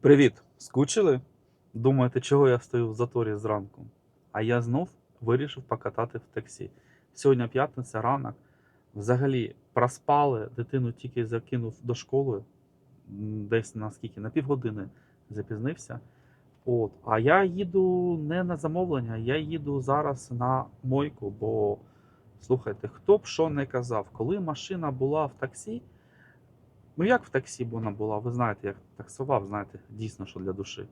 Привіт! Скучили? Думаєте, чого я стою в заторі зранку? А я знов вирішив покатати в таксі. Сьогодні п'ятниця, ранок. Взагалі проспали, дитину тільки закинув до школи, десь на скільки, на півгодини запізнився. От. А я їду не на замовлення, я їду зараз на мойку, бо слухайте, хто б що не казав, коли машина була в таксі, Ну, як в таксі вона була, ви знаєте, як таксував, знаєте, дійсно, що для душі.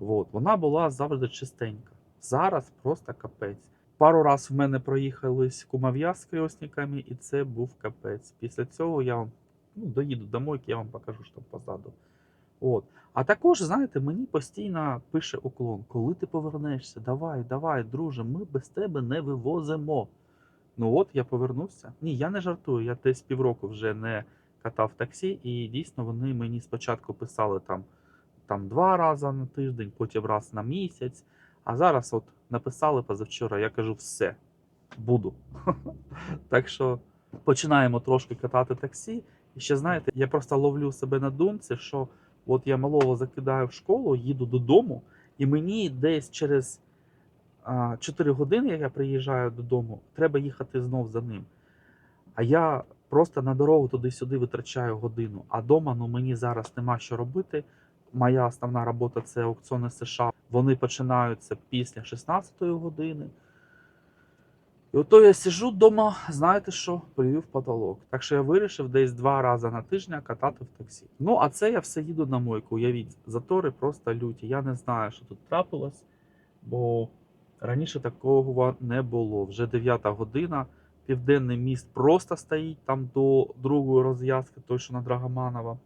От. Вона була завжди чистенька. Зараз просто капець. Пару раз в мене проїхались кумов'я з крісниками, і це був капець. Після цього я вам ну, доїду до мойки, я вам покажу, що там позаду. От. А також, знаєте, мені постійно пише уклон, коли ти повернешся, давай, давай, друже, ми без тебе не вивозимо. Ну от я повернувся. Ні, я не жартую, я десь півроку вже не катав таксі, і дійсно вони мені спочатку писали там, там два рази на тиждень, потім раз на місяць. А зараз от написали позавчора, я кажу, все, буду. так що починаємо трошки катати таксі. І ще знаєте, я просто ловлю себе на думці, що от я малого закидаю в школу, їду додому, і мені десь через а, 4 години, як я приїжджаю додому, треба їхати знов за ним. А я просто на дорогу туди-сюди витрачаю годину. А дома ну, мені зараз нема що робити. Моя основна робота це аукціони США. Вони починаються після 16 години. І ото я сижу вдома, знаєте що, плюю в потолок. Так що я вирішив десь два рази на тиждень катати в таксі. Ну, а це я все їду на мойку. Уявіть, затори просто люті. Я не знаю, що тут трапилось, бо раніше такого не було. Вже 9 година. Південний міст просто стоїть там до другої розв'язки, той, що на Драгоманова.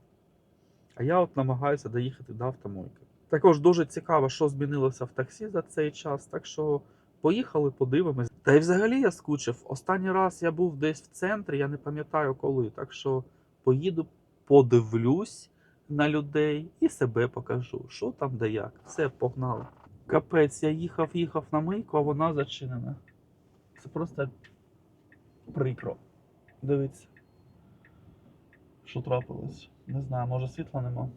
А я от намагаюся доїхати до автомойки. Також дуже цікаво, що змінилося в таксі за цей час. Так що поїхали, подивимось. Та й взагалі я скучив. Останній раз я був десь в центрі, я не пам'ятаю коли. Так що поїду, подивлюсь на людей і себе покажу, що там де як. Все, погнали. Капець, я їхав, їхав на мийку, а вона зачинена. Це просто прикро. Дивіться. Що трапилось? Не знаю, може світла нема.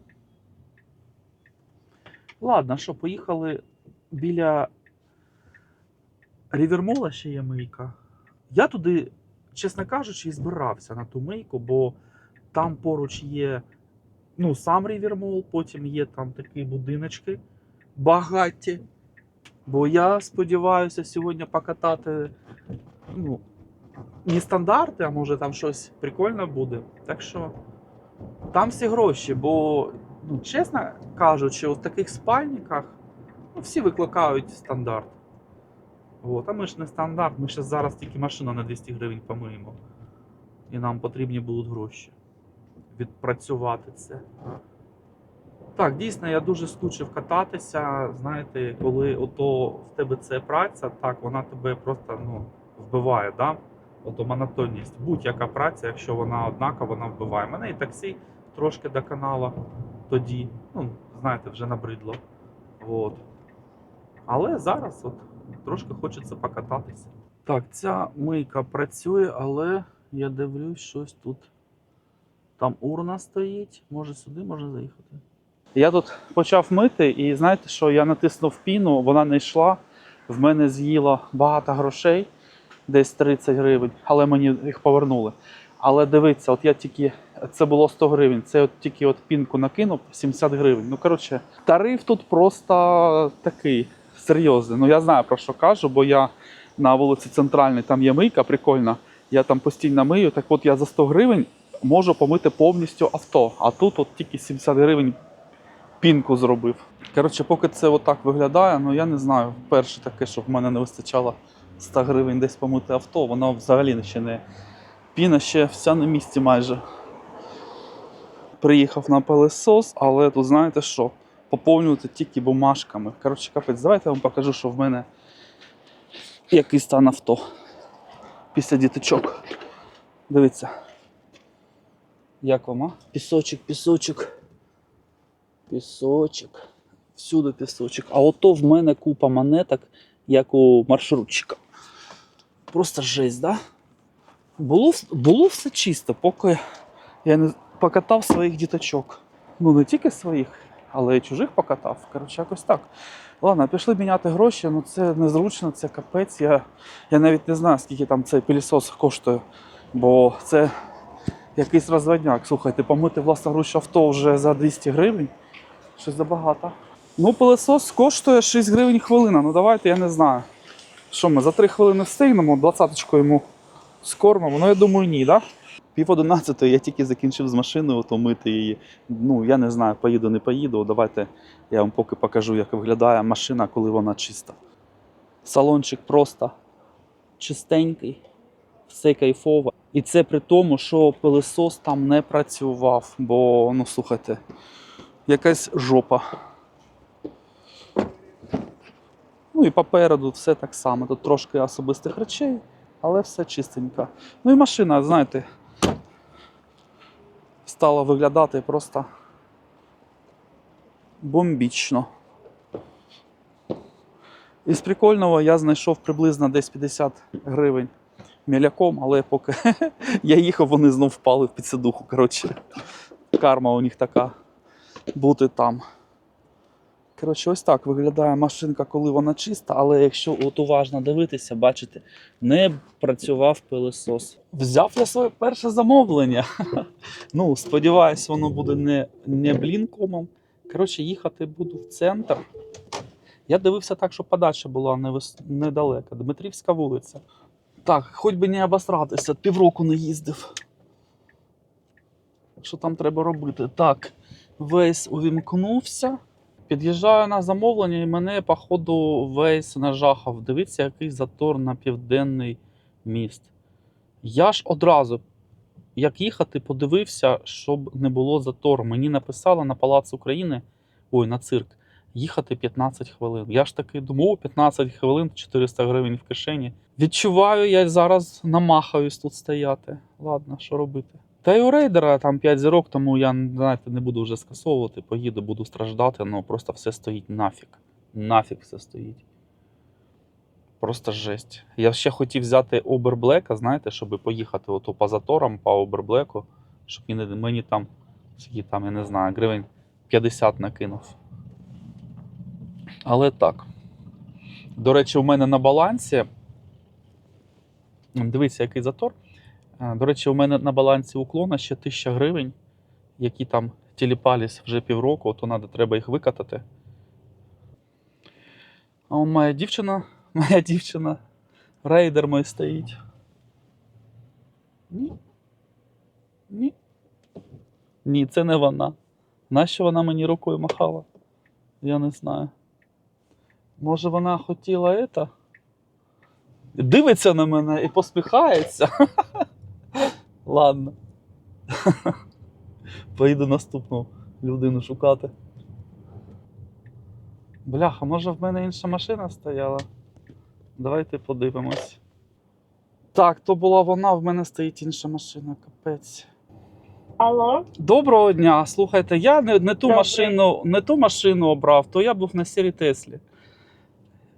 Ладно, що, поїхали біля Рівермола ще є мийка. Я туди, чесно кажучи, і збирався на ту мийку, бо там поруч є ну, сам Рівермол, потім є там такі будиночки багаті. Бо я сподіваюся сьогодні покатати ну, не стандарти, а може там щось прикольне буде. Так що там всі гроші, бо, ну, чесно кажучи, у таких спальниках ну, всі викликають стандарт. От, а ми ж не стандарт, ми ще зараз тільки машину на 200 гривень помиємо. І нам потрібні будуть гроші. Відпрацювати це. Так, дійсно, я дуже скучив кататися. Знаєте, коли ото в тебе це праця, так, вона тебе просто ну, вбиває. Да? Ото монотонність. Будь-яка праця, якщо вона однака, вона вбиває. Мене і таксі трошки доконало тоді. Ну, знаєте, вже набридло. От. Але зараз от трошки хочеться покататися. Так, ця мийка працює, але я дивлюсь, щось тут. Там урна стоїть. Може сюди можна заїхати. Я тут почав мити, і знаєте, що я натиснув піну, вона не йшла. В мене з'їла багато грошей, десь 30 гривень, але мені їх повернули. Але дивіться, от я тільки це було 100 гривень. Це от тільки от пінку накинув 70 гривень. Ну коротше, тариф тут просто такий серйозний. Ну я знаю про що кажу, бо я на вулиці Центральній там є мийка, прикольна. Я там постійно мию. Так от я за 100 гривень можу помити повністю авто. А тут от тільки 70 гривень пінку зробив. Коротше, поки це отак виглядає, ну я не знаю. Перше таке, щоб в мене не вистачало 100 гривень десь помити авто, воно взагалі ще не. Піна ще вся на місці майже. Приїхав на пилесос, але тут знаєте що? Поповнювати тільки бумажками. Коротше, капець, давайте я вам покажу, що в мене який стан авто після діточок. Дивіться. Як вам, а? Пісочок, пісочок. Пісочок. Всюди пісочок. А ото в мене купа монеток, як у маршрутчика. Просто жесть, да? Було, було все чисто, поки я не покатав своїх діточок. Ну, не тільки своїх, але й чужих покатав. Коротше, якось так. Ладно, пішли міняти гроші, ну це незручно, це капець. Я, я навіть не знаю, скільки там цей пилісос коштує, бо це якийсь розводняк. Слухайте, помити власноруч авто вже за 200 гривень. Щось забагато. Ну, пилосос коштує 6 гривень хвилина. Ну давайте, я не знаю. Що ми за 3 хвилини встигнемо, двадцяточку йому скормимо. Ну, я думаю, ні? Да? Пів одинадцятої я тільки закінчив з машиною, то мити її. Ну, я не знаю, поїду, не поїду. Давайте я вам поки покажу, як виглядає машина, коли вона чиста. Салончик просто чистенький, все кайфово. І це при тому, що пилисос там не працював, бо, ну слухайте, якась жопа. Ну і попереду все так само. Тут трошки особистих речей, але все чистенько. Ну і машина, знаєте, стала виглядати просто бомбічно. Із прикольного я знайшов приблизно десь 50 гривень міляком, але поки я їхав, вони знов впали в підсидуху. Коротше, карма у них така бути там. Коротше, ось так виглядає машинка, коли вона чиста, але якщо от уважно дивитися, бачите, не працював пилосос. Взяв я своє перше замовлення. Ну, сподіваюсь, воно буде не, не блінкомом. Коротше, їхати буду в центр. Я дивився так, щоб подача була недалека. Дмитрівська вулиця. Так, хоч би не обосратися, півроку не їздив. Що там треба робити? Так, весь увімкнувся. Під'їжджаю на замовлення, і мене, походу, весь нажахав. Дивіться, який затор на південний міст. Я ж одразу, як їхати, подивився, щоб не було затору. Мені написали на Палац України, ой, на цирк, їхати 15 хвилин. Я ж таки думав, 15 хвилин, 400 гривень в кишені. Відчуваю, я зараз намахаюсь тут стояти. Ладно, що робити. Та й у рейдера там 5 зірок, тому я знаєте, не буду вже скасовувати, поїду, буду страждати, ну просто все стоїть нафіг. Нафіг все стоїть. Просто жесть. Я ще хотів взяти Оберблека, знаєте, щоб поїхати ото по заторам, по Оберблеку, щоб мені, мені там, скільки там, я не знаю, гривень 50 накинув. Але так. До речі, у мене на балансі. Дивіться, який затор. До речі, у мене на балансі уклона ще 1000 гривень, які там тіліпались вже півроку, то надо, треба їх викатати. А он моя дівчина, моя дівчина, рейдер мой стоїть. Ні. Ні. Ні, це не вона. Нащо вона мені рукою махала? Я не знаю. Може, вона хотіла это? Дивиться на мене і посміхається. Ладно. Поїду наступну людину шукати. Бляха, може в мене інша машина стояла? Давайте подивимось. Так, то була вона, в мене стоїть інша машина, капець. Алло, Доброго дня. Слухайте, я не, не ту машину, не ту машину обрав, то я був на сірій Теслі.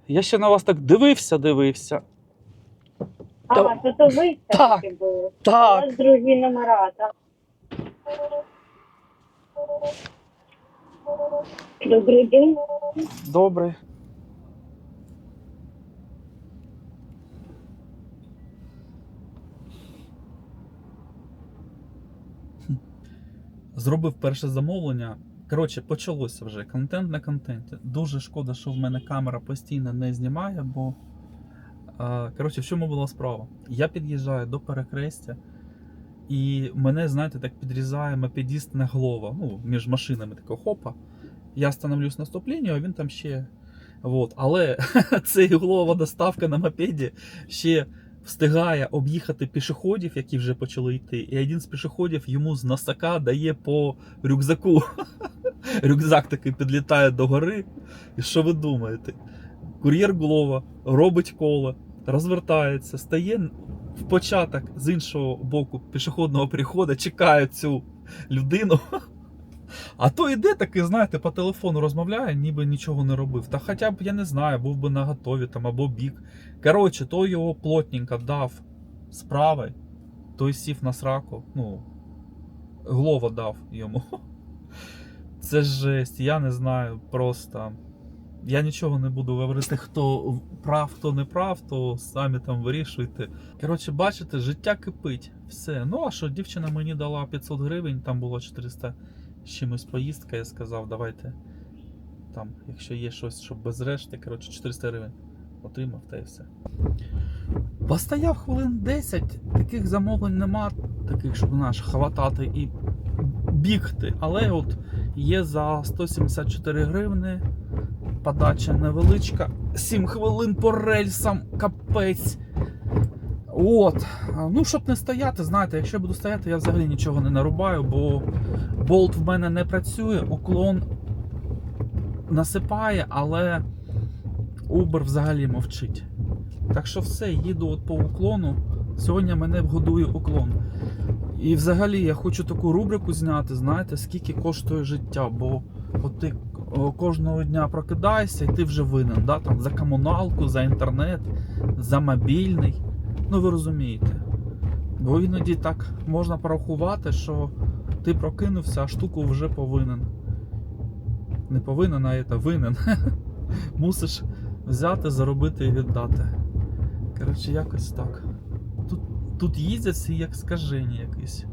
Я ще на вас так дивився, дивився. А, то то ви Так. все-таки були. У вас другі номера, так? Добрий день. Добре. Зробив перше замовлення. Коротше, почалося вже контент на контенті. Дуже шкода, що в мене камера постійно не знімає, бо. Коротше, в чому була справа? Я під'їжджаю до перехрестя, і мене, знаєте, так підрізає мопедіст на голова. Ну, між машинами такого хопа. Я становлюсь на стоп-лінію, а він там ще. Вот. Але цей углова доставка на мопеді ще встигає об'їхати пішоходів, які вже почали йти. І один з пішоходів йому з носака дає по рюкзаку. Рюкзак такий підлітає до гори. І що ви думаєте? Кур'єр Глова робить коло, розвертається, стає в початок з іншого боку пішохідного переходу, чекає цю людину. А то йде такий, знаєте, по телефону розмовляє, ніби нічого не робив. Та хоча б, я не знаю, був би на готові там або бік. Коротше, то його плотненько дав справи, той сів на сраку, ну, глова дав йому. Це жесть, я не знаю, просто. Я нічого не буду говорити, хто прав, хто не прав, то самі там вирішуйте. Коротше, бачите, життя кипить. Все. Ну а що, дівчина мені дала 500 гривень, там було 400 з чимось поїздка, я сказав, давайте. Там, якщо є щось, щоб без решти, коротше, 400 гривень отримав та і все. Постояв хвилин 10, таких замовлень нема, таких, щоб наш хватати і бігти. Але от є за 174 гривни. Подача невеличка. 7 хвилин по рельсам, капець. От. Ну, щоб не стояти, знаєте, якщо я буду стояти, я взагалі нічого не нарубаю, бо болт в мене не працює, уклон насипає, але Uber взагалі мовчить. Так що все, їду от по уклону. Сьогодні мене вгодує уклон. І взагалі я хочу таку рубрику зняти, знаєте, скільки коштує життя, бо от ти кожного дня прокидаєшся і ти вже винен, да? там, за комуналку, за інтернет, за мобільний. Ну ви розумієте. Бо іноді так можна порахувати, що ти прокинувся, а штуку вже повинен. Не повинен, а це винен. Мусиш взяти, заробити і віддати. Коротше, якось так. Тут, тут їздять всі як скажені якісь.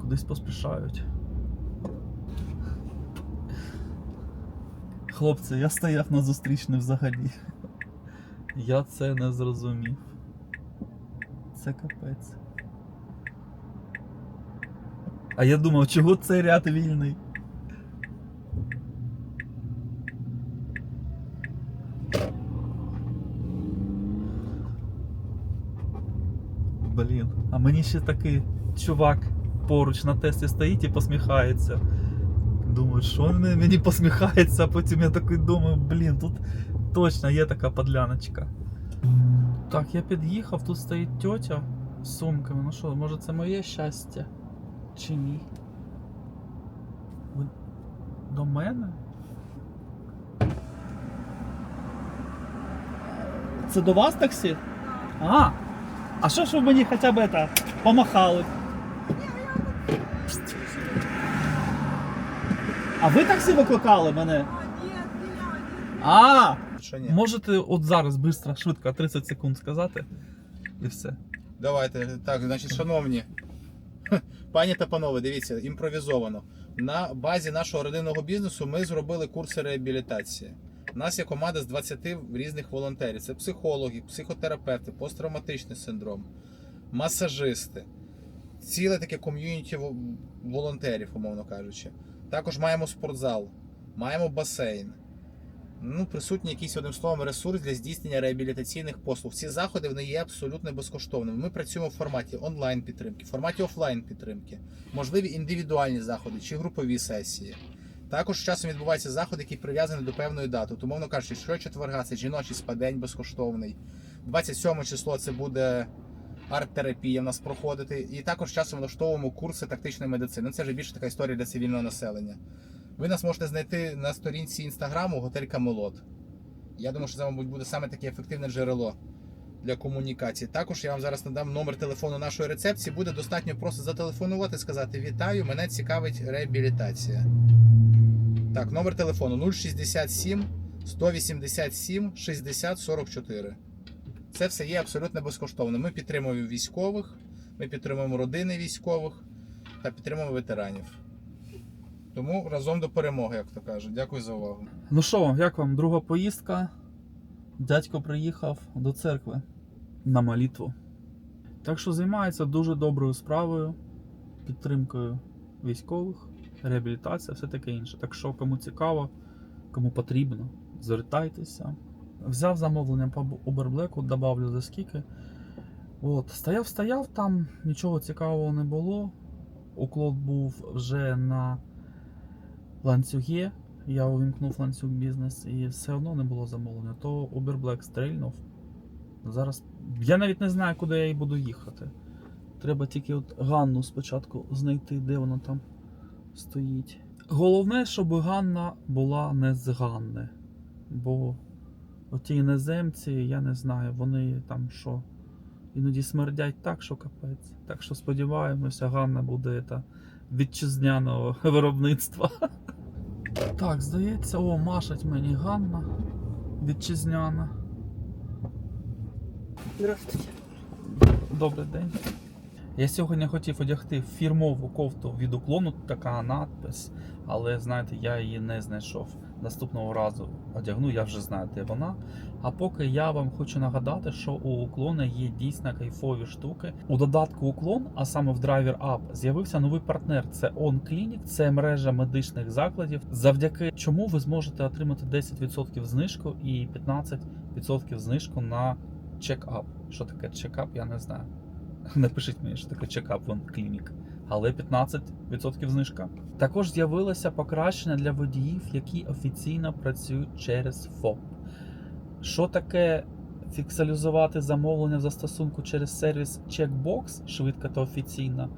Кудись поспішають. Хлопці, я стояв на зустрічне взагалі. Я це не зрозумів. Це капець. А я думав, чого цей ряд вільний? Блін, а мені ще такий чувак поруч на тесті стоїть і посміхається. Думаю, що він мені посміхається, а потім я такий думаю, блін, тут точно є така подляночка. Так, я під'їхав, тут стоїть тьотя з сумками. Ну що, може це моє щастя? Чи ні? Ви до мене? Це до вас таксі? А! А що ж ви мені хоча б это, помахали? А ви таксі викликали мене? А! Що ні? Можете от зараз швидко, швидко, 30 секунд сказати і все. Давайте. Так, значить, шановні. Пані та панове, дивіться, імпровізовано. На базі нашого родинного бізнесу ми зробили курси реабілітації. У нас є команда з 20 різних волонтерів. Це психологи, психотерапевти, посттравматичний синдром, масажисти, ціле таке ком'юніті волонтерів, умовно кажучи. Також маємо спортзал, маємо басейн. Ну, присутній якийсь одним словом ресурс для здійснення реабілітаційних послуг. Ці заходи вони є абсолютно безкоштовними. Ми працюємо в форматі онлайн підтримки, в форматі офлайн підтримки, можливі індивідуальні заходи чи групові сесії. Також часом відбуваються заходи, які прив'язані до певної дати. Тому, мовно кажучи, що четверга це жіночий спадень безкоштовний. 27 число це буде арт-терапія в нас проходити. І також часом влаштовуємо курси тактичної медицини. Це вже більше така історія для цивільного населення. Ви нас можете знайти на сторінці інстаграму Готель Камелот. Я думаю, що це, мабуть, буде саме таке ефективне джерело для комунікації. Також я вам зараз надам номер телефону нашої рецепції. Буде достатньо просто зателефонувати, сказати Вітаю, мене цікавить реабілітація. Так, номер телефону 067 187 60 44. Це все є абсолютно безкоштовно. Ми підтримуємо військових, ми підтримуємо родини військових та підтримуємо ветеранів. Тому разом до перемоги, як то кажуть. Дякую за увагу. Ну що, як вам друга поїздка? Дядько приїхав до церкви на молитву. Так що займається дуже доброю справою, підтримкою військових, реабілітація, все таке інше. Так що, кому цікаво, кому потрібно, звертайтеся. Взяв замовлення по Uber добавлю за скільки. От, стояв, стояв, там нічого цікавого не було. Уклон був вже на ланцюгі. Я увімкнув ланцюг бізнес і все одно не було замовлення. То Uber Black стрельнув. Зараз. Я навіть не знаю, куди я і буду їхати. Треба тільки от Ганну спочатку знайти, де вона там стоїть. Головне, щоб Ганна була не з Ганни. Бо оті іноземці, я не знаю, вони там що. Іноді смердять так, що капець. Так що сподіваємося, Ганна буде та, вітчизняного виробництва. Так, здається, о, машить мені Ганна вітчизняна. Здравствуйте. Добрий день. Я сьогодні хотів одягти фірмову кофту від уклону, така надпис, але знаєте, я її не знайшов. Наступного разу одягну, я вже знаю, де вона. А поки я вам хочу нагадати, що у уклона є дійсно кайфові штуки. У додатку уклон, а саме в Driver App, з'явився новий партнер. Це On Clinic, це мережа медичних закладів, завдяки чому ви зможете отримати 10% знижку і 15% знижку на чекап. Що таке чекап, я не знаю. Напишіть мені, що таке чекап вон клінік. Але 15% знижка. Також з'явилося покращення для водіїв, які офіційно працюють через ФОП. Що таке фіксалізувати замовлення в застосунку через сервіс Checkbox швидко та офіційно?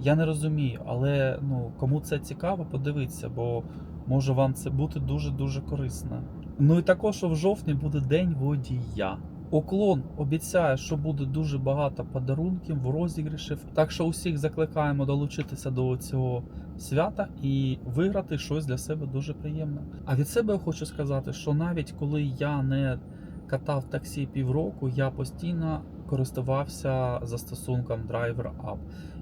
Я не розумію, але ну, кому це цікаво, подивіться, бо може вам це бути дуже-дуже корисно. Ну і також в жовтні буде День водія. Уклон обіцяє, що буде дуже багато подарунків, розіграшів. Так що усіх закликаємо долучитися до цього свята і виграти щось для себе дуже приємне. А від себе я хочу сказати, що навіть коли я не катав таксі півроку, я постійно користувався застосунком Driver App.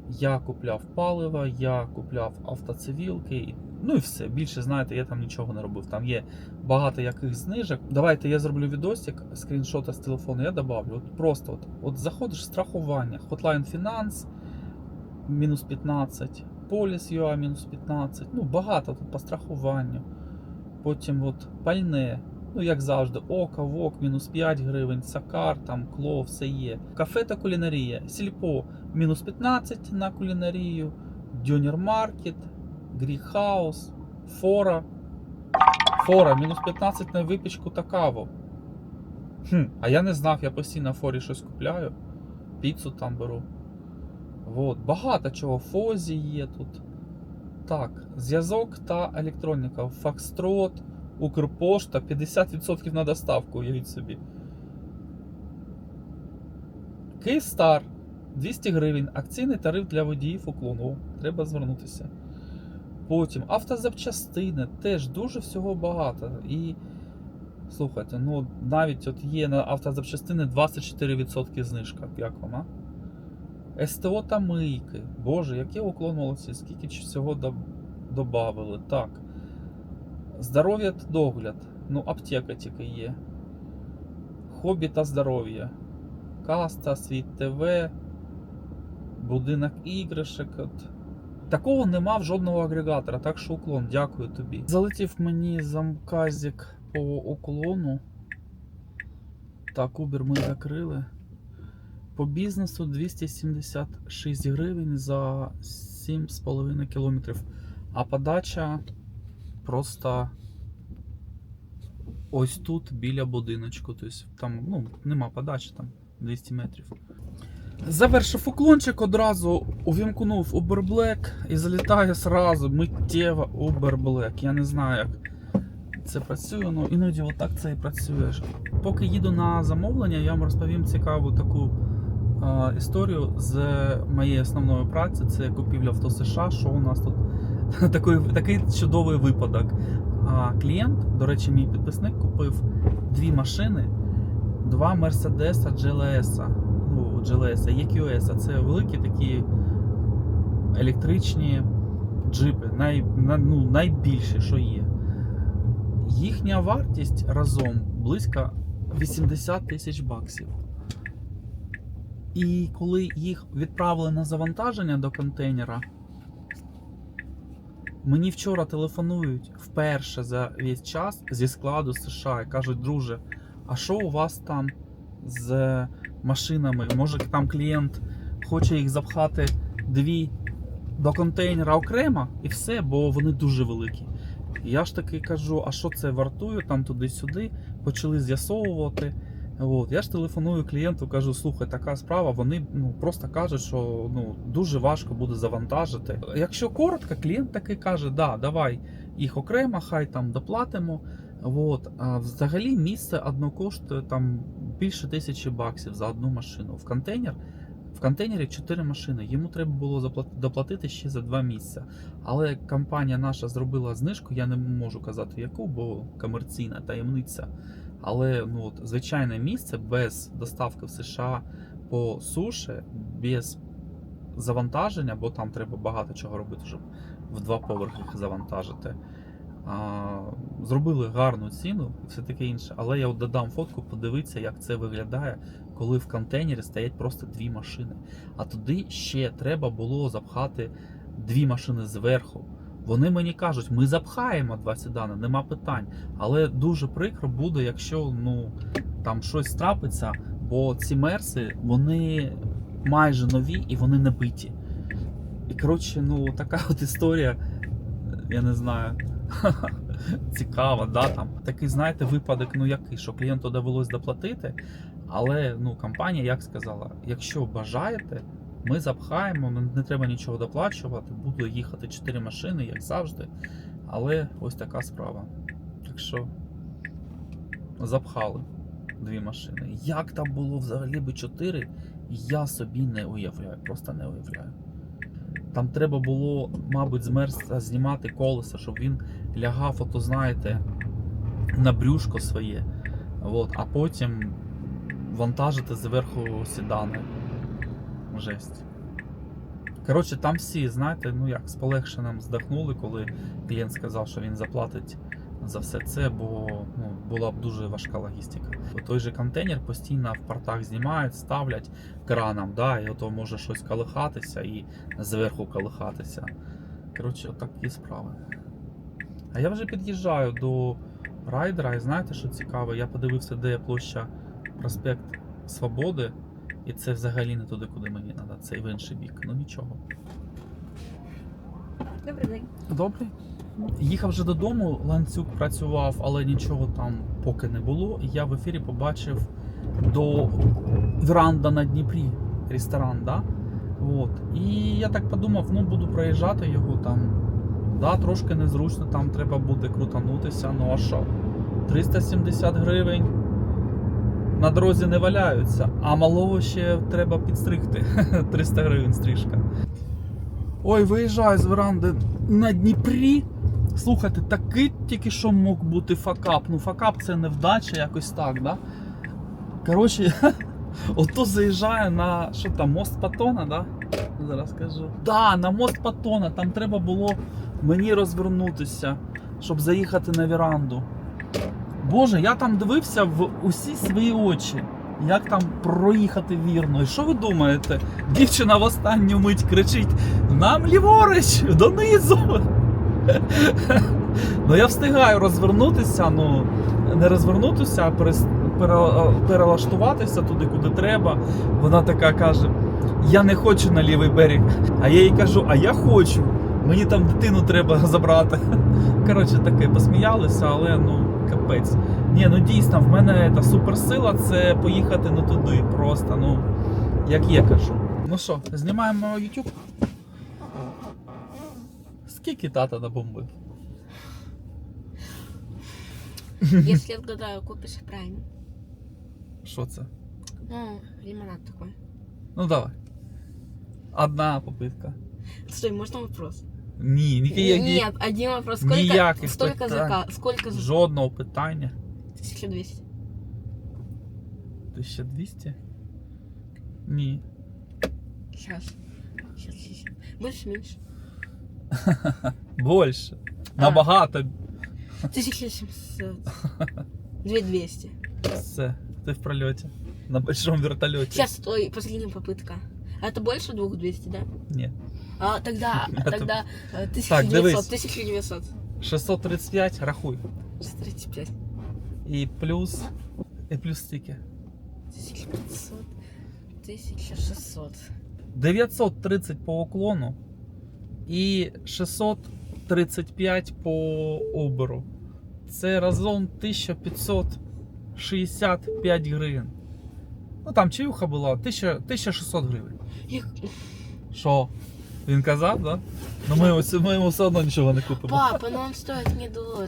Я купляв паливо, я купляв автоцивілки, ну і все. Більше знаєте, я там нічого не робив. Там є багато яких знижок. Давайте я зроблю відосик, скріншота з телефону, я добавлю. От просто от, от заходиш страхування, Hotline Finance мінус 15, Поліс UA мінус 15. Ну, багато тут по страхуванню. Потім от пальне. Ну, як завжди, ока, вок, мінус 5 гривень, сакар, там, кло, все є. Кафе та кулінарія, сільпо, мінус 15 на кулінарію, Дюнер Маркет, Гріхаус, Фора. Фора, мінус 15 на випічку та каву. Хм, а я не знав, я постійно на форі щось купляю. Піцу там беру. Вот. Багато чого. Фозі є тут. Так, зв'язок та електроніка. Фокстрот, Укрпошта, 50% на доставку, уявіть собі. Київстар 200 гривень. Акційний тариф для водіїв уклону. Треба звернутися. Потім автозапчастини теж дуже всього багато. І слухайте, ну навіть от є на автозапчастини 24% знижка. Як вам, а? СТО та мийки. Боже, який уклон молодці, скільки всього добавили. Так. Здоров'я та догляд. Ну, аптека тільки є. Хобі та здоров'я. Каста, світ ТВ, будинок іграшек. От. Такого нема в жодного агрегатора, так що уклон, дякую тобі. Залетів мені заказик по уклону. Так, Uber ми закрили. По бізнесу 276 гривень за 7,5 кілометрів. А подача просто ось тут біля будиночку. Тобто там ну, нема подачі, там 200 метрів. Завершив уклончик, одразу увімкнув Black і залітає зразу миттєво Uber Я не знаю, як це працює, але іноді отак це і працює. Поки їду на замовлення, я вам розповім цікаву таку е, історію з моєї основної праці. Це купівля авто США. Що у нас тут такий, такий чудовий випадок. А клієнт, до речі, мій підписник купив дві машини, два Мерседеса GLS. GLS, EQS. Це великі такі електричні джипи, най, на- ну, найбільші, що є. Їхня вартість разом близько 80 тисяч баксів. І коли їх відправили на завантаження до контейнера, мені вчора телефонують вперше за весь час зі складу США і кажуть, друже, а що у вас там з машинами? Може там клієнт хоче їх запхати дві до контейнера окремо і все, бо вони дуже великі. Я ж таки кажу, а що це вартує там туди-сюди, почали з'ясовувати. От, я ж телефоную клієнту, кажу, слухай, така справа. Вони ну просто кажуть, що ну дуже важко буде завантажити. Якщо коротко, клієнт такий каже, да, давай їх окремо, хай там доплатимо. От, а взагалі місце одно коштує там більше тисячі баксів за одну машину. В контейнер В контейнері 4 машини. Йому треба було доплатити ще за 2 місця. Але компанія наша зробила знижку, я не можу казати яку, бо комерційна таємниця. Але ну, от, звичайне місце без доставки в США по суші, без завантаження, бо там треба багато чого робити, щоб в два поверхи завантажити. А, зробили гарну ціну і все таке інше. Але я от додам фотку, подивитися, як це виглядає, коли в контейнері стоять просто дві машини. А туди ще треба було запхати дві машини зверху. Вони мені кажуть, ми запхаємо два седани, нема питань. Але дуже прикро буде, якщо ну там щось трапиться, бо ці мерси вони майже нові і вони не биті. І коротше, ну така от історія, я не знаю. Цікава, да, там. Такий, знаєте, випадок, ну який, що клієнту довелось доплатити. Але ну, компанія як сказала: якщо бажаєте, ми запхаємо, не- не треба нічого доплачувати, буду їхати 4 машини, як завжди. Але ось така справа. Так що запхали дві машини. Як там було взагалі би 4, я собі не уявляю, просто не уявляю. Там треба було, мабуть, з мерса знімати колеса, щоб він лягав, ото знаєте, на брюшко своє. От, а потім вантажити зверху сідани. Жесть. Коротше, там всі, знаєте, ну як, з полегшенням здихнули, коли клієнт сказав, що він заплатить за все це, бо ну, була б дуже важка логістика. Той же контейнер постійно в портах знімають, ставлять краном, да, і ото може щось колихатися і зверху колихатися. Коротше, отакі справи. А я вже під'їжджаю до райдера, і знаєте, що цікаво? Я подивився, де площа проспект Свободи, і це взагалі не туди, куди мені треба, це в інший бік. Ну нічого. Добрий день. Добре. Їхав вже додому, ланцюг працював, але нічого там поки не було. Я в ефірі побачив до веранда на Дніпрі, ресторан, да? От. І я так подумав, ну буду проїжджати його там. Да, трошки незручно, там треба буде крутанутися. Ну а що? 370 гривень на дорозі не валяються, а малого ще треба підстригти. 300 гривень стрижка. Ой, виїжджаю з веранди на Дніпрі. Слухайте, такий тільки що мог бути факап. Ну, факап це невдача, якось так, да? Коротше, ото заїжджаю на що там, мост Патона, да? Зараз скажу. Да, на мост Патона. Там треба було мені розвернутися, щоб заїхати на веранду. Боже, я там дивився в усі свої очі. Як там проїхати вірно? І що ви думаєте? Дівчина в останню мить кричить: нам ліворуч, донизу. Ну я встигаю розвернутися, ну не розвернутися, а перелаштуватися туди, куди треба. Вона така каже: Я не хочу на лівий берег. А я їй кажу, а я хочу. Мені там дитину треба забрати. Коротше, таке посміялися, але ну капець. Ні, ну дійсно, в мене та суперсила це поїхати не туди. Просто, ну, як є кажу. Ну що, знімаємо YouTube? Скільки тата набомбив? Если отгадаю, купишь прайм. Що це? Ну, лимонад такой. Ну давай. Одна попитка. Стой, можно вопрос? Ні, ні, ні, Нет, один вопрос. Сколько, Ніяких столько питань. зака... Сколько за... жодного питання. 1200. 1200? Ні. Сейчас. Сейчас, сейчас. Больше, меньше. Більше. А. Набагато. 1700. 2200. Все. Ти в прольоті. На большому вертольоті. Сейчас, стой, последняя попытка. А это больше 2200, да? Ні. А тогда, Это- тогда э, Так, 1900, дивись. 1900. 635, рахуй. 35. І плюс. І плюс стільки. 1500. 1600. 930 по уклону І 635 по оберу. Це разом 1565 гривень. Ну там чаюха була 1600 гривень. Що? Він казав, да? Ну ми, ось- ми йому все одно нічого не купимо. Папа, но он стоит недорого.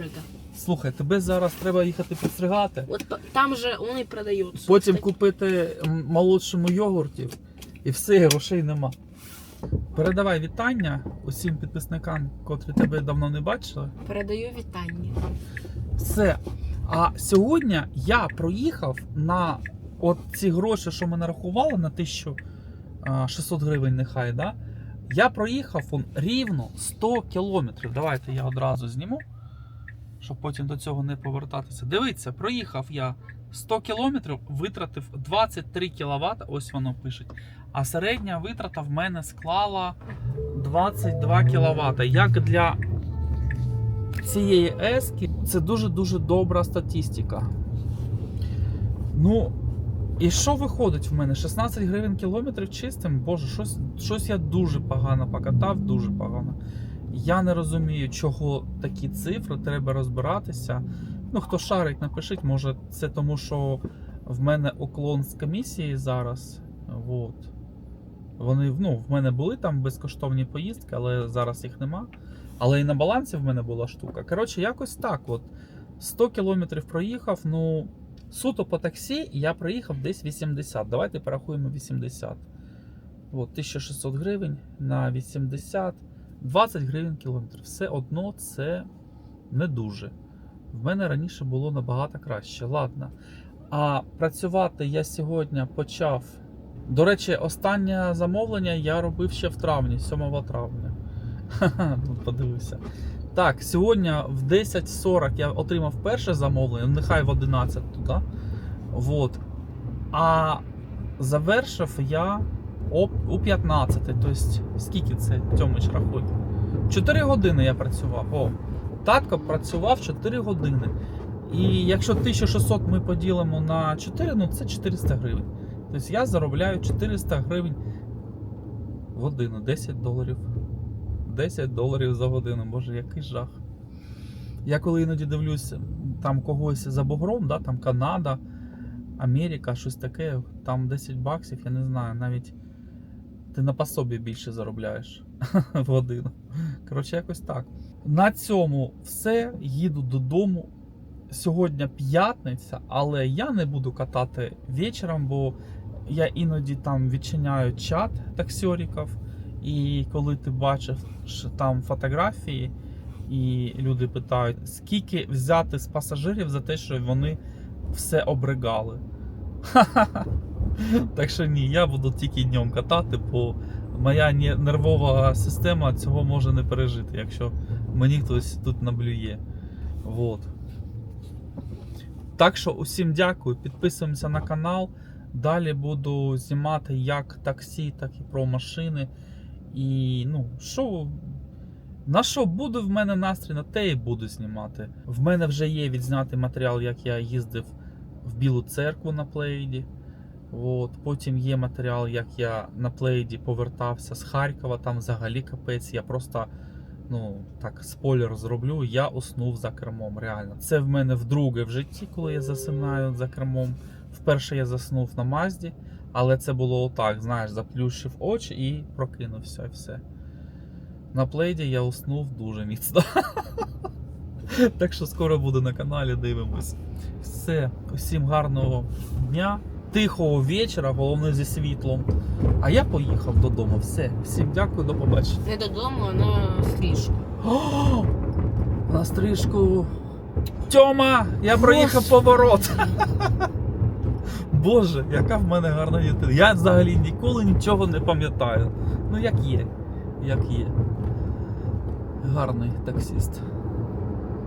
Слухай, тебе зараз треба їхати підстригати. Вот по- там же он и продается. Потім купити м, молодшому йогуртів І все, грошей нема. Передавай вітання усім підписникам, котрі тебе давно не бачили. Передаю вітання. Все. А сьогодні я проїхав на от ці гроші, що ми нарахували на 1600 гривень, нехай, да? Я проїхав он, рівно 100 кілометрів. Давайте я одразу зніму, щоб потім до цього не повертатися. Дивіться, проїхав я 100 кілометрів, витратив 23 кВт, ось воно пише. А середня витрата в мене склала 22 кВт. Як для цієї ески це дуже-дуже добра статистика. Ну, і що виходить в мене? 16 гривень кілометрів чистим? Боже, щось, щось я дуже погано покатав, дуже погано. Я не розумію, чого такі цифри, треба розбиратися. Ну, хто шарить, напишіть, може, це тому, що в мене уклон з комісії зараз. Вот. Вони, ну, в мене були там безкоштовні поїздки, але зараз їх нема. Але і на балансі в мене була штука. Коротше, якось так. От 100 кілометрів проїхав. Ну, суто по таксі я проїхав десь 80. Давайте порахуємо 80. От, 1600 гривень на 80, 20 гривень кілометр. Все одно це не дуже. В мене раніше було набагато краще. Ладно. А працювати я сьогодні почав. До речі, останнє замовлення я робив ще в травні, 7 травня. Ха-ха, ну, подивився. Так, сьогодні в 10.40 я отримав перше замовлення, ну, нехай в 11 туди. Вот. А завершив я о, у 15. Тобто, скільки це Тьомич рахує? 4 години я працював. О, татко працював 4 години. І якщо 1600 ми поділимо на 4, ну це 400 гривень. Тобто я заробляю 400 гривень в годину, 10 доларів. 10 доларів за годину, боже, який жах. Я коли іноді дивлюся там когось за бугром, да, там Канада, Америка, щось таке, там 10 баксів, я не знаю, навіть ти на пособі більше заробляєш в годину. Коротше, якось так. На цьому все. Їду додому. Сьогодні п'ятниця, але я не буду катати вечором, бо я іноді там відчиняю чат таксьориків. І коли ти бачиш там фотографії, і люди питають, скільки взяти з пасажирів за те, що вони все обригали. Так що ні, я буду тільки днем катати, бо моя нервова система цього може не пережити, якщо мені хтось тут наблює. Вот. Так що усім дякую, підписуємося на канал. Далі буду знімати як таксі, так і про машини. І ну, що. На що буде в мене настрій, на те і буду знімати. В мене вже є відзнятий матеріал, як я їздив в Білу церкву на плейді. От. Потім є матеріал, як я на плейді повертався з Харкова, там взагалі капець. Я просто, ну, так, спойлер зроблю, я уснув за кермом. Реально. Це в мене вдруге в житті, коли я засинаю за кермом. Вперше я заснув на Мазді, але це було отак, знаєш, заплющив очі і прокинувся і все. На плейді я уснув дуже міцно. Так що скоро буду на каналі, дивимось. Все, усім гарного дня, тихого вечора, головне зі світлом. А я поїхав додому. Все, всім дякую, до побачення. Не додому, а на стрижку. О, на стрижку. Тьома! Я проїхав поворот. Боже, яка в мене гарна дитина. Я взагалі ніколи нічого не пам'ятаю. Ну як є, як є. Гарний таксист.